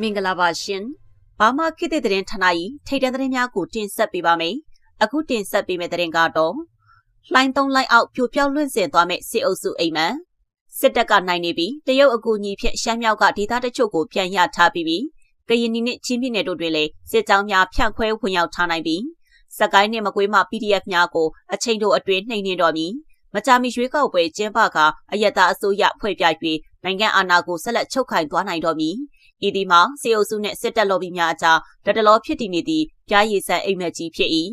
မင်္ဂလာပါရှင်။ဘာမှခေတ်သစ်သတင်းဌာနကြီးထိတ်တန့်သတင်းများကိုတင်ဆက်ပေးပါမယ်။အခုတင်ဆက်ပေးမယ့်သတင်းကတော့လှိုင်းသုံးလိုက်အောက်ပြိုပြောက်လွင့်စင်သွားမဲ့စစ်အုပ်စုအိမ်မန်စစ်တပ်ကနိုင်နေပြီးတရုတ်အကူအညီဖြင့်ရှမ်းမြောက်ကဒေသတချို့ကိုပြန်ရထားပြီးပြီးကရင်နီနဲ့ချင်းပြည်နယ်တို့တွင်လည်းစစ်ကြောင်းများဖြန့်ခွဲဝင်ရောက်ထားနိုင်ပြီးစကိုင်းနဲ့မကွေးမှ PDF များကိုအချိန်တို့အတွင်းနှိမ်နှင်းတော်မူမကြာမီရွေးကောက်ပွဲကျင်းပကအယက်သားအစိုးရဖွဲ့ပြ၍နိုင်ငံအာဏာကိုဆက်လက်ချုပ်ခိုင်သွားနိုင်တော်မူ ဤဒီမှာစေအုပ်စုနှင့်စစ်တပ်လော်ဘီများအကြားတတလောဖြစ်တည်နေသည့်ပြားရည်ဆန်အိမ်မက်ကြီးဖြစ်၏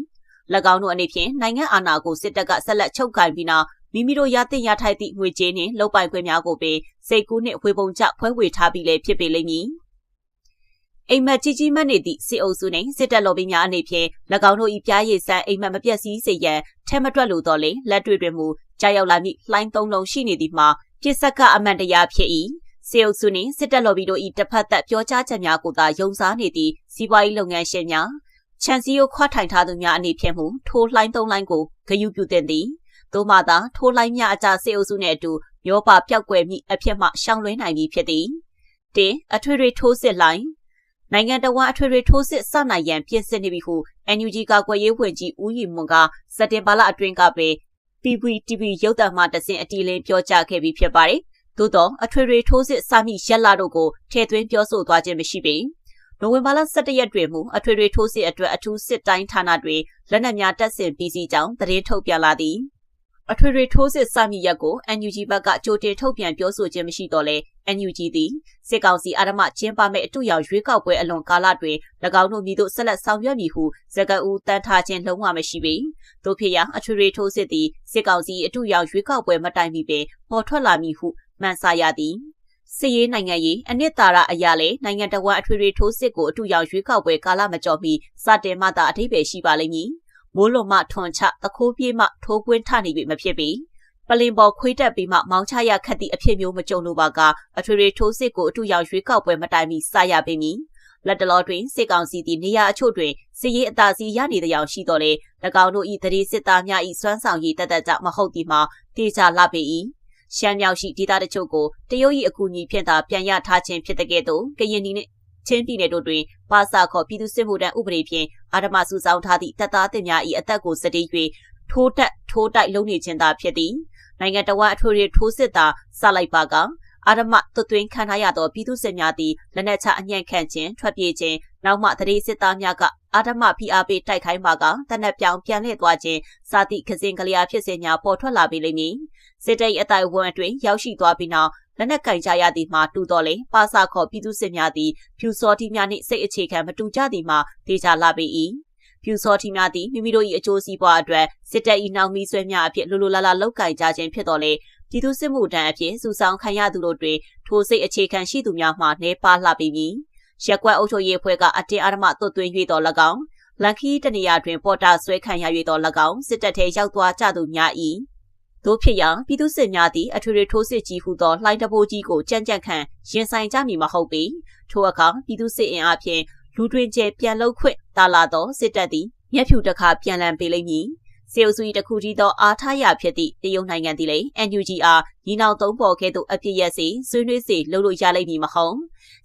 ၎င်းတို့အနေဖြင့်နိုင်ငံအာဏာကိုစစ်တပ်ကဆက်လက်ချုပ်ကိုင်ပြီးနောက်မိမိတို့ရသင့်ရထိုက်သည့်ငွေကြေးနှင့်လုပ်ပိုင်ခွင့်များကိုပင်စိတ်ကူးနှင့်ဝေပုံကျဖွဲဝေထားပြီးလည်းဖြစ်ပေလိမ့်မည်အိမ်မက်ကြီးကြီးမတ်နေသည့်စစ်အုပ်စုနှင့်စစ်တပ်လော်ဘီများအနေဖြင့်၎င်းတို့၏ပြားရည်ဆန်အိမ်မက်မပြတ်စည်းစေရန်ထဲမတွက်လိုတော့လေလက်တွေ့တွင်မူကြားရောက်လာမည့်လှိုင်းသုံးလုံးရှိနေသည်မှာပြစ်ဆက်က အမှန်တရားဖြစ်၏ စေအုပ်စုနှင့်စစ်တပ်လော်ဘီတို့၏တစ်ဖက်သက်ပြောကြားချက်များကိုသာယုံစားနေသည့်စီးပွားရေးလုပ်ငန်းရှင်များချန်စီကိုခွာထိုင်ထားသူများအနေဖြင့်မူထိုးလှိုင်းသုံးလှိုင်းကိုဂယုပြုတင်သည်သို့မှသာထိုးလှိုင်းများအကြစေအုပ်စုနှင့်အတူမျောပါပြောက်ကွယ်မိအဖြစ်မှရှောင်လွှဲနိုင်ပြီဖြစ်သည်တင်အထွေထွေထိုးစစ်လှိုင်းနိုင်ငံတော်ဝန်အထွေထွေထိုးစစ်စနိုင်ရန်ပြင်ဆင်နေပြီဟု NUG ကကွယ်ရေးဝန်ကြီးဦးရီမွန်ကစက်တင်ဘာလအတွင်းကပဲ PPTV ရုပ်သံမှတဆင့်အတီးလင်းပြောကြားခဲ့ပြီးဖြစ်ပါတယ်။ သို့တော့အထွေထွေထိုးစစ်စမိရက်လာတို့ကိုထည့်သွင်းပြောဆိုသွားခြင်းမရှိပေ။နိုဝင်ဘာလ17ရက်တွင်မူအထွေထွေထိုးစစ်အတွက်အထူးစစ်တိုင်းဌာနတွေလက်နက်များတပ်ဆင်ပြီးစီကြောင်းသတင်းထုတ်ပြန်လာသည်။အထွေထွေထိုးစစ်စမိရက်ကို NUG ဘက်ကကြိုတင်ထုတ်ပြန်ပြောဆိုခြင်းမရှိတော့လဲ NUG သည်စစ်ကောင်စီအာရမကျင်းပမဲ့အတူရောက်ရွေးကောက်ပွဲအလွန်ကာလတွင်၎င်းတို့မည်သို့ဆက်လက်ဆောင်ရွက်မည်ဟုစကအူတန်ထားခြင်းလုံးဝမရှိပေ။တို့ဖြစ်ရာအထွေထွေထိုးစစ်သည်စစ်ကောင်စီအတူရောက်ရွေးကောက်ပွဲမတိုင်မီပင်ပေါ်ထွက်လာမည်ဟု မှန်ဆရသည်။စစ်ရေးနိုင်ငံရေးအနှစ်သာရအရာလေနိုင်ငံတော်ဝန်အထွေထွေထိုးစစ်ကိုအတူရောက်ရွေးကောက်ပွဲကာလမကျော်မီစတင်မှသာအထိပ္ပယ်ရှိပါလိမ့်မည်။မိုးလွန်မှထွန်ချတခိုးပြေးမှထိုးကွင်းထနေပြီမဖြစ်ပြီပလင်ပေါ်ခွေးတက်ပြီးမှမောင်းချရခတ်သည့်အဖြစ်မျိုးမကြုံလိုပါကအထွေထွေထိုးစစ်ကိုအထူးရောက်ရွေးကောက်ပွဲမတိုင်မီစရပေမည်လက်တလောတွင်စစ်ကောင်စီသည်နေရာအချို့တွင်စစ်ရေးအသာစီးရနေတဲ့ကြောင်ရှိတော်လေ၎င်းတို့၏တရေစစ်သားများ၏စွမ်းဆောင်ရည်တသက်ကြောင့်မဟုတ်သည်မှာတေချာလှပေ၏ ရှမ်းမြောက်ရှိဒေသတချို့ကိုတရုတ်၏အကူအညီဖြင့်သာပြန်ရထားခြင်းဖြစ်တဲ့ကဲ့သို့ကရင်နီနှင့်ချင်းပြည်နယ်တို့တွင်ပါစာခေါ်ပြည်သူစစ်မှုထမ်းဥပဒေဖြင့်အာဓမစုဆောင်ထားသည့်တပ်သားတင်များ၏အသက်ကိုစတေး၍ထိုးတက်ထိုးတိုက်လုံးနေခြင်းသာဖြစ်သည်နိုင်ငံတော်အထွေထွေထိုးစစ်သာစလိုက်ပါကအာရမသွသွင်းခံထားရသောပြည်သူစစ်များသည်လက်နက်ချအညံ့ခံခြင်းထွက်ပြေးခြင်းနောက်မှတရေစစ်သားများကအာဓမဖိအားပေးတိုက်ခိုင်းပါကတနက်ပြောင်ပြန်လှည့်သွားခြင်းစာတိခစင်ကလျာဖြစ်စဉ်များပေါ်ထွက်လာပြီလိမ့်မည် စစ်တပ်အတိုင်းဝန်အတွင်းရောက်ရှိသွားပြီးနောက်လက်နက်ကင်ကြရသည်မှာတူတော်လေပါစာခေါ်ပြည်သူစစ်များသည်ဖြူစောတိများနှင့်စိတ်အခြေခံမတူကြသည်မှာဒေချာလာပေ၏ဖြူစောတိများသည်မိမိတို့၏အကျိုးစီးပွားအတွက်စစ်တပ်၏နောက်မီးဆွဲများအဖြစ်လိုလိုလားလားလောက်ကင်ကြခြင်းဖြစ်တော်လေပြည်သူစစ်မှုထမ်းအဖြစ်စုဆောင်ခံရသူတို့တွင်ထိုစိတ်အခြေခံရှိသူများမှနေပါလှပေမည်ရက်ကွက်အုပ်ချုပ်ရေးအဖွဲ့ကအတင်းအဓမ္မသွတ်သွင်း၍တော်၎င်းလန်ခီတနေရာတွင်ပေါ်တာဆွဲခံရ၍တော်၎င်းစစ်တပ်ထဲရောက်သွားကြသူများ၏ တို့ဖြစ်ရာပြည်သူစစ်များသည့်အထွေထွေထိုးစစ်ကြီးဟုသောလှိုင်းတဘိုးကြီးကိုကြံ့ကြံ့ခံရင်ဆိုင်ကြမည်မဟုတ်ပေထိုအခါပြည်သူစစ်အင်အားဖြင့်လူတွင်ကျဲပြန်လုခွင့်တာလာသောစစ်တပ်သည်မျက်ဖြူတစ်ခါပြန်လည်ပေးလိမ့်မည် စေအုပ်စု၏တခုတည်းသောအားထားရဖြစ်သည့်တရုတ်နိုင်ငံသည်လည်း NUGR ညီနောင်သုံးပေါ်ကဲ့သို့အပြစ်ရက်စီဆွေးနွေးစီလှုပ်လို့ရလိမ့်မည်မဟုတ်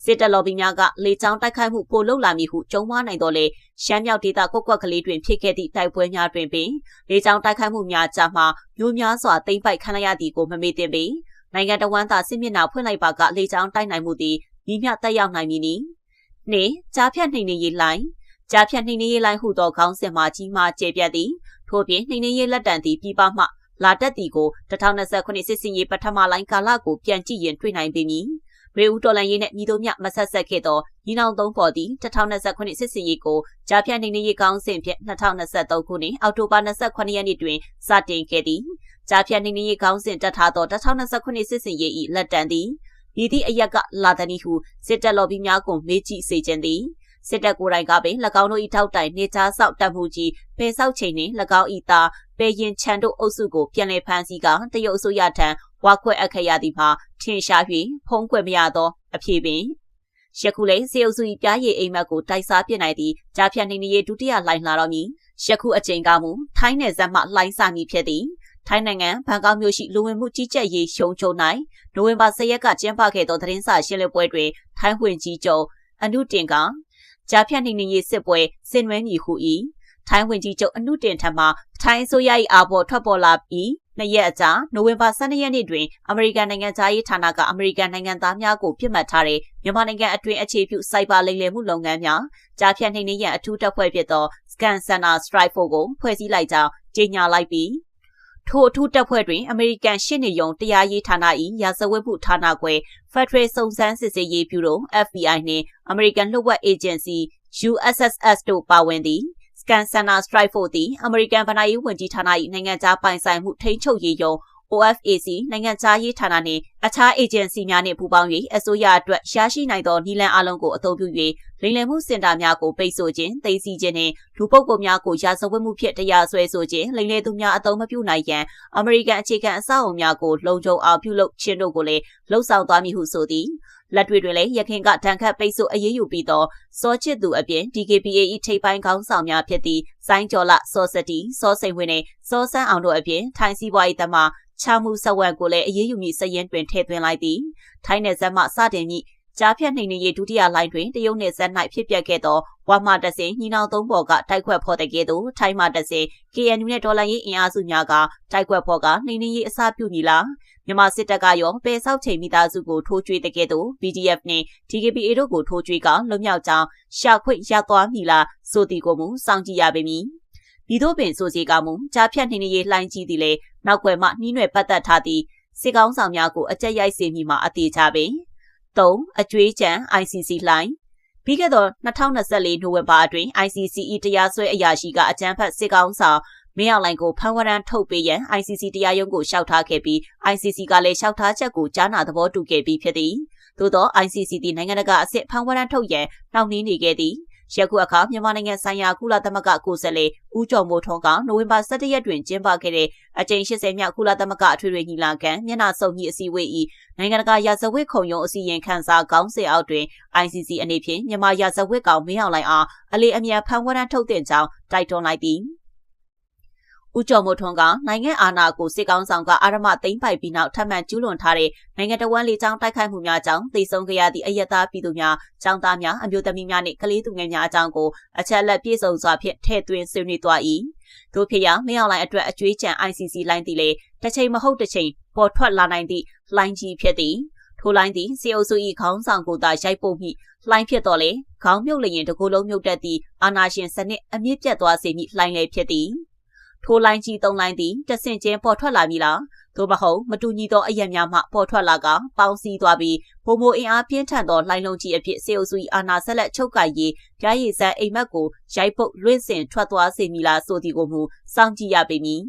စစ်တပ်လော်ဘီများကလေကြောင်းတိုက်ခိုက်မှုပိုလုပ်လာမည်ဟုကြုံဝါနိုင်တော်လေရှမ်းမြောက်ဒေသကွက်ကွက်ကလေးတွင်ဖြစ်ခဲ့သည့်တိုက်ပွဲများတွင်ပင်လေကြောင်းတိုက်ခိုက်မှုများကြားမှမျိုးများစွာတိမ့်ပိုက်ခံရသည်ကိုမမေ့သင့်ပေနိုင်ငံတော်ဝန်သားစစ်မျက်နှာဖွင့်လိုက်ပါကလေကြောင်းတိုက်နိုင်မှုသည်မိမျှတက်ရောက်နိုင်မည်နီနှင့်ကြားဖြတ်နှိမ်နေရေးလိုင်းကြားဖြတ်နှိမ်နေရေးလိုင်းဟုသောခေါင်းစဉ်မှာကြီးမားကျေပြတ်သည် ထို့ပြင်နှိမ်နှင်းရေးလက်တံသည်ပြည်ပမှလာတက်သည်ကို2029စစ်စင်ရေးပထမလိုင်းကာလကိုပြန်ကြည့်ရင်တွေ့နိုင်ပေမည်။ရေဦးတော်လန်ရေးနဲ့ညီတို့မြမဆက်ဆက်ခဲ့သောညီနောင်သုံးပေါ်သည်2029စစ်စင်ရေးကိုကြားဖြတ်နှိမ်နှင်းရေးကောင်းစဉ်ဖြင့်2023ခုနှစ်အောက်တိုဘာ28ရက်နေ့တွင်စတင်ခဲ့သည်။ကြားဖြတ်နှိမ်နှင်းရေးကောင်းစဉ်တက်ထားသော2029စစ်စင်ရေး၏လက်တံသည်ဤသည့်အရက်ကလာတနီဟုစစ်တပ်လော်ဘီများကိုမေးကြည့်စေခြင်းသည် စစ်တပ်ကိုယ်တိုင်ကပင်၎င်းတို့၏ထောက်တိုင်နေချားဆောက်တပ်မှုကြီးပယ်ဆောက်ချိန်နှင့်၎င်း၏သားပေရင်ချန်တို့အုပ်စုကိုပြန်လည်ဖမ်းဆီးကတရုတ်အစိုးရထံဝါခွဲအပ်ခဲ့ရသည်မှာထင်ရှား၍ဖုံးကွယ်မရသောအဖြစ်ပင်ယခုလည်းစေအုပ်စု၏ပြားရည်အိမ်မက်ကိုတိုက်စားပြစ်နိုင်သည့်ကြားဖြတ်နေနေရဒုတိယလိုင်းလာတော့မည်ယခုအချိန်ကမူထိုင်းနယ်စပ်မှလိုင်းစာမည်ဖြစ်သည်ထိုင်းနိုင်ငံဘန်ကောက်မြို့ရှိလူဝင်မှုကြီးကြပ်ရေးရှုံချုံ၌နိုဝင်ဘာ10ရက်ကကျင်းပခဲ့သောသတင်းစာရှင်းလင်းပွဲတွင်ထိုင်းဝင်ကြီးချုပ်အနုတင်က ကြားဖြတ်နှိမ်နှင်းရေးစစ်ပွဲဆင်နွှဲမည်ဟု၏ထိုင်းဝင်ကြီးချုပ်အနုတင်ထံမှထိုင်းအစိုးရ၏အာဘော်ထွက်ပေါ်လာပြီးနှစ်ရက်အကြာနိုဝင်ဘာ12ရက်နေ့တွင်အမေရိကန်နိုင်ငံသားရေးဌာနကအမေရိကန်နိုင်ငံသားများကိုပြစ်မှတ်ထားတဲ့မြန်မာနိုင်ငံအတွင်းအခြေပြုစိုက်ဘာလိမ်လည်မှုလုပ်ငန်းများကြားဖြတ်နှိမ်နှင်းရန်အထူးတပ်ဖွဲ့ဖြစ်သော Scan Center Strike Force ကိုဖွဲ့စည်းလိုက်ကြောင်းကြေညာလိုက်ပြီး ထိုအထူးတပ်ဖွဲ့တွင်အမေရိကန်ရှစ်နေယုံတရားရေးဌာန၏ရာဇဝတ်မှုဌာနခွဲ Federal စုံစမ်းစစ်ဆေးရေးဗျူရို FBI နှင့်အမေရိကန်လှုပ်ဝက် Agency USSS တို့ပါဝင်သည်။ Scan Center Strike Force သည်အမေရိကန်ဗဏ္ဍာရေးဝန်ကြီးဌာန၏နိုင်ငံခြားပိုင်ဆိုင်မှုထိန်းချုပ်ရေးယုံ OFAC နိုင်ငံခြားရေးဌာနနှင့်အခြားအေဂျင်စီများနှင့်ပူးပေါင်း၍အစိုးရအတွက်ရရှိနိုင်သောနည်းလမ်းအလုံးကိုအသုံးပြု၍ လိမ်လည်မှုစင်တာများကိုပိတ်ဆို့ခြင်း၊သိမ်းဆည်းခြင်းနှင့်လူပုဂ္ဂိုလ်များကိုရာဇဝတ်မှုဖြင့်တရားစွဲဆိုခြင်းလိမ်လည်သူများအသုံးမပြုနိုင်ရန်အမေရိကန်အခြေခံအဆောက်အုံများကိုလုံခြုံအောင်ပြုလုပ်ခြင်းတို့ကိုလည်းလှုံ့ဆော်သွားမည်ဟုဆိုသည်လက်တွေတွင်လည်းရခင်ကတန်ခတ်ပိတ်ဆို့အရေးယူပြီးသောစောချစ်သူအပြင် DKPA ၏ထိပ်ပိုင်းခေါင်းဆောင်များဖြစ်သည့်စိုင်းကျော်လစောစတီစောစိန်ဝင်းနှင့်စောစန်းအောင်တို့အပြင်ထိုင်းစီးပွားရေးသမားချမှုစဝက်ကိုလည်းအရေးယူမည့်စရင်တွင်ထည့်သွင်းလိုက်သည်ထိုင်းနယ်စပ်မှစတင်မည့် ကြားဖြတ်နှိမ်နင်းရေးဒုတိယလိုင်းတွင်တရုတ်နယ်စပ်၌ဖြစ်ပျက်ခဲ့သောဝါမတစင်ညီနောင်သုံးပေါ်ကတိုက်ခွက်ဖော်တဲ့ကဲ့သို့ထိုင်းမှတစင် KNU နဲ့ဒေါ်လာရေးအင်အားစုများကတိုက်ခွက်ဖော်ကနှိမ်နင်းရေးအစပြုမည်လားမြန်မာစစ်တပ်ကရောပယ်ဆောက်ချိန်မိသားစုကိုထိုးကြွေးတဲ့ကဲ့သို့ PDF နှင့် TKPA တို့ကိုထိုးကြွေးကလွတ်မြောက်ကြောင်းရှာခွင့်ရသွားမည်လားဆိုသည်ကိုမူစောင့်ကြည့်ရပေမည်ဒီတို့ပင်ဆိုစီကမူကြားဖြတ်နှိမ်နင်းရေးလှိုင်းကြီးသည်လေနောက်ွယ်မှနှီးနွယ်ပတ်သက်ထားသည့်စစ်ကောင်းဆောင်များကိုအကြက်ရိုက်စေမိမှာအသေးချပေ 3အကျွေးချံ ICC လှိုင်းပြီးခဲ့သော2024နိုဝင်ဘာအတွင်း ICC ၏တရားစွဲအရာရှိကအကြမ်းဖက်စစ်ကောင်ဆောင်မင်းအောင်လိုင်ကိုဖမ်းဝရမ်းထုတ်ပေးရန် ICC တရားရုံးကိုလျှောက်ထားခဲ့ပြီး ICC ကလည်းလျှောက်ထားချက်ကိုကြားနာသဘောတူခဲ့ပြီးဖြစ်သည်။သို့သော ICC သည်နိုင်ငံတကာအဆင့်ဖမ်းဝရမ်းထုတ်ရန်နှောင့်နှေးနေခဲ့သည်။ ယခုအခါမြန်မာနိုင်ငံဆိုင်ရာကုလသမဂ္ဂကိုယ်စားလှယ်ဦးကျော်မိုးထွန်းကနိုဝင်ဘာ17ရက်တွင်ကျင်းပခဲ့တဲ့အကြိမ်80မြောက်ကုလသမဂ္ဂအထွေထွေညီလာခံမျက်နှာစုံညီအစည်းအဝေး၏နိုင်ငံတကာရာဇဝတ်ခုံရုံးအစည်းအဝေးခန်းစားခေါင်းစဉ်အောက်တွင် ICC အနေဖြင့်မြန်မာရာဇဝတ်ကောင်မင်းအောင်လှိုင်အားအလေအမြန်ဖမ်းဝရမ်းထုတ်တင်ကြောင်းတိုက်တွန်းလိုက်သည်။ ဦးကျော်မိုးထွန်းကနိုင်ငံအာဏာကိုစစ်ကောင်ဆောင်ကအာရမသိမ်းပိုက်ပြီးနောက်ထပ်မံကျူးလွန်ထားတဲ့နိုင်ငံတော်ဝန်လေးချောင်းတိုက်ခိုက်မှုများကြောင့်သေဆုံးခဲ့ရသည့်အယက်သားပြည်သူများ၊ចောင်းသားများအမျိုးသမီးများနှင့်ကလေးသူငယ်များအကြောင်းကိုအချက်လက်ပြည့်စုံစွာဖြင့်ထည့်သွင်းဆွေးနွေးသွား၏။တို့ဖြစ်ရာမင်းအောင်လှိုင်အတွက်အကျွေးချံ ICC လိုင်းသည်လေတစ်ချိန်မဟုတ်တစ်ချိန်ပေါ်ထွက်လာနိုင်သည့်လိုင်းကြီးဖြစ်သည်။ထိုလိုင်းသည်စီအုပ်စု၏ခေါင်းဆောင်ကိုသာရိုက်ပုတ်မိလှိုင်းဖြစ်တော်လေခေါင်းမြုပ်လျင်တကူလုံးမြုပ်တတ်သည့်အာနာရှင်စနစ်အမြင့်ပြတ်သွားစေမည့်လှိုင်းလည်းဖြစ်သည်။ ထိုလိုင်းကြီးသုံးလိုင်းသည်တဆင့်ချင်းပေါ်ထွက်လာမည်လားသို့မဟုတ်မတူညီသောအရက်များမှပေါ်ထွက်လာကပေါင်းစည်းသွားပြီးဘုံမိုအင်အားပြင်းထန်သောလှိုင်းလုံးကြီးအဖြစ်စေအုပ်စု၏အာဏာဆက်လက်ချုပ်ကိုင်ရေးပြားရည်စံအိမ်မက်ကိုရိုက်ပုတ်လွင့်စင်ထွက်သွားစေမည်လားဆိုသည်ကိုမူစောင့်ကြည့်ရပေမည်